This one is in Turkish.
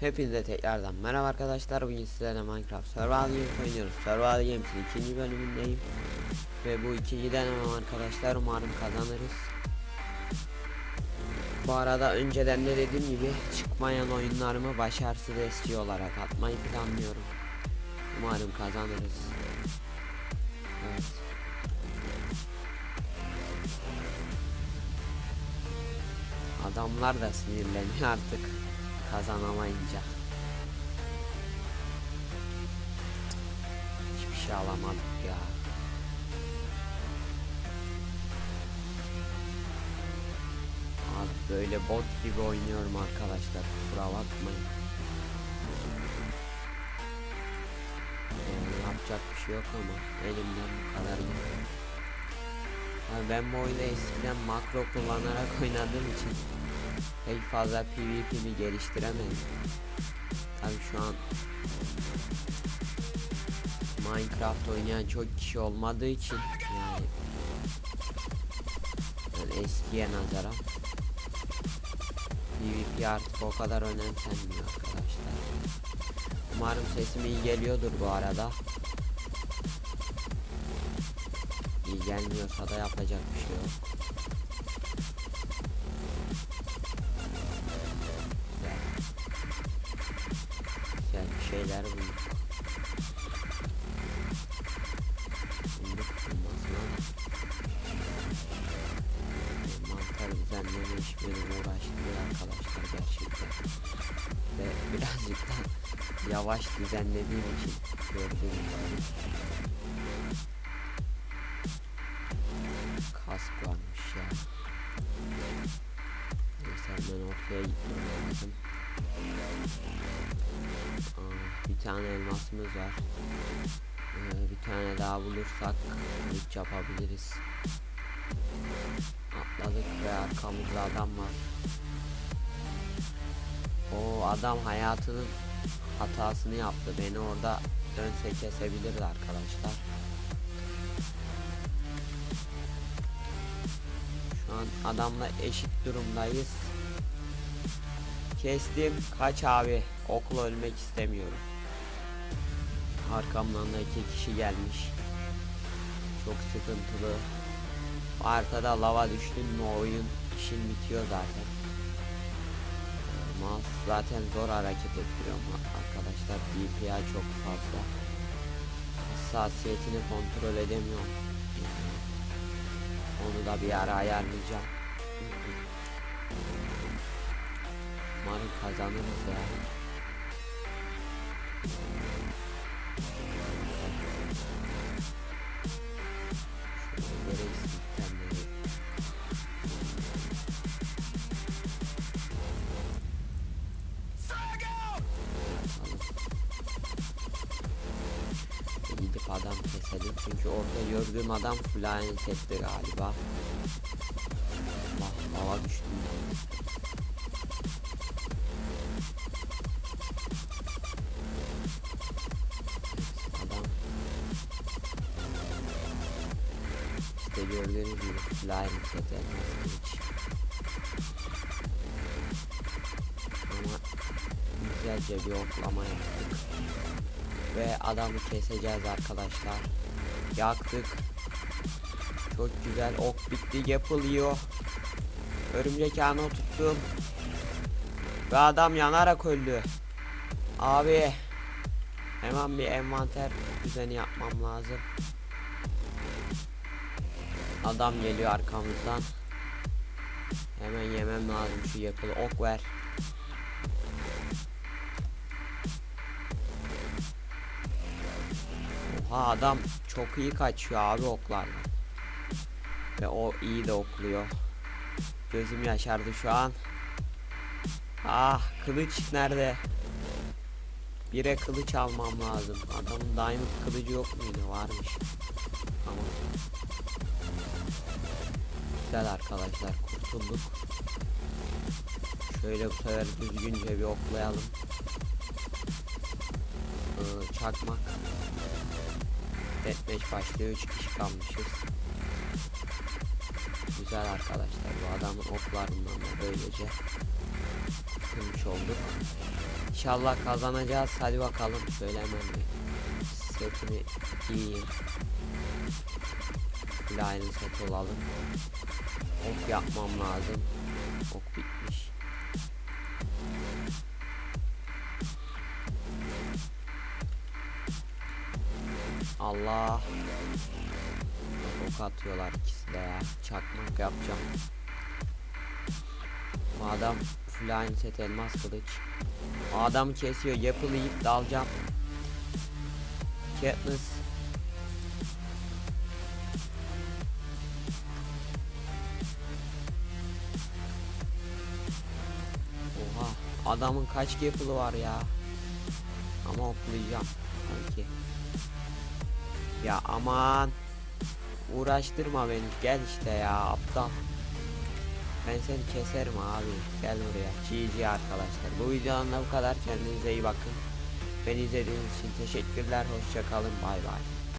Hepinize tekrardan merhaba arkadaşlar. Bugün sizlerle Minecraft Survival Games oynuyoruz. Survival Games'in ikinci bölümündeyim. Ve bu ikinci denemem arkadaşlar umarım kazanırız. Bu arada önceden de dediğim gibi çıkmayan oyunlarımı başarısız SG olarak atmayı planlıyorum. Umarım kazanırız. Evet. Adamlar da sinirleniyor artık kazanamayınca. Hiçbir şey alamadık ya. Abi böyle bot gibi oynuyorum arkadaşlar. Kusura bakmayın. Yapacak bir şey yok ama elimden bu. Abi ben bu oyunu eskiden makro kullanarak oynadığım için pek fazla PvP'mi geliştiremedim. Tabii şu an Minecraft oynayan çok kişi olmadığı için yani, yani eskiye nazaran PvP artık o kadar önemsenmiyor arkadaşlar. Umarım sesim iyi geliyordur bu arada. İyi gelmiyorsa da yapacak bir şey yok. Şeyler bulduk. Bulduk bulmasına da. Mantar düzenleme iş benim uğraştırıyor arkadaşlar gerçekten. Ve birazcık da yavaş düzenlediğim için gördüğünüz gibi. Tane elmasımız var. Ee, bir tane daha bulursak kılıç yapabiliriz. Atladık ve arkamızda adam var. O adam hayatının hatasını yaptı. Beni orada dönse kesebilirdi arkadaşlar. Şu an adamla eşit durumdayız. Kestim. Kaç abi. Okla ölmek istemiyorum. Arkamdan da iki kişi gelmiş. Çok sıkıntılı. Arkada lava düştün mü oyun işin bitiyor zaten. Mouse zaten zor hareket ettiriyor ama arkadaşlar DPI çok fazla. Hassasiyetini kontrol edemiyorum. Onu da bir ara ayarlayacağım. Umarım kazanırız ya. Keselim çünkü orada gördüğüm adam aynı setti galiba. Allah hava düştüm. Adam işte gördüğünüz gibi aynı set elmas kılıç. Ama güzelce bir oklama yaptık ve adamı keseceğiz arkadaşlar. Yaktık. Çok güzel ok bitti yapılıyor. Örümcek ağını tuttum. Ve adam yanarak öldü. Abi. Hemen bir envanter düzeni yapmam lazım. Adam geliyor arkamızdan. Hemen yemem lazım şu yapılı ok ver. Oha adam çok iyi kaçıyor abi oklarla. Ve o iyi de okluyor. Gözüm yaşardı şu an. Ah kılıç nerede? Bire kılıç almam lazım. Adamın diamond kılıcı yok muydu? Varmış. Tamam. Güzel arkadaşlar kurtulduk. Şöyle bu sefer düzgünce bir oklayalım. Ee, çakmak. Deathmatch başlıyor 3 kişi kalmışız. Güzel arkadaşlar bu adamın oklarından da böylece kırmış olduk. İnşallah kazanacağız. Hadi bakalım. Şöyle hemen bir setini giyeyim. Bir aynı set olalım. Ok yapmam lazım. Ok bitmiş. Allah. Ok atıyorlar ikisi de ya. Çakmak yapacağım. Adam full aynı set elmas kılıç. O adamı kesiyor. Yapılayıp dalacağım. Katniss. Oha. Adamın kaç yapılı var ya. Ama oklayacağım. Sanki. Ya aman. Uğraştırma beni. Gel işte ya aptal. Ben seni keserim abi. Gel buraya. GG arkadaşlar. Bu videonun da bu kadar. Kendinize iyi bakın. Beni izlediğiniz için teşekkürler. Hoşçakalın. Bay bay.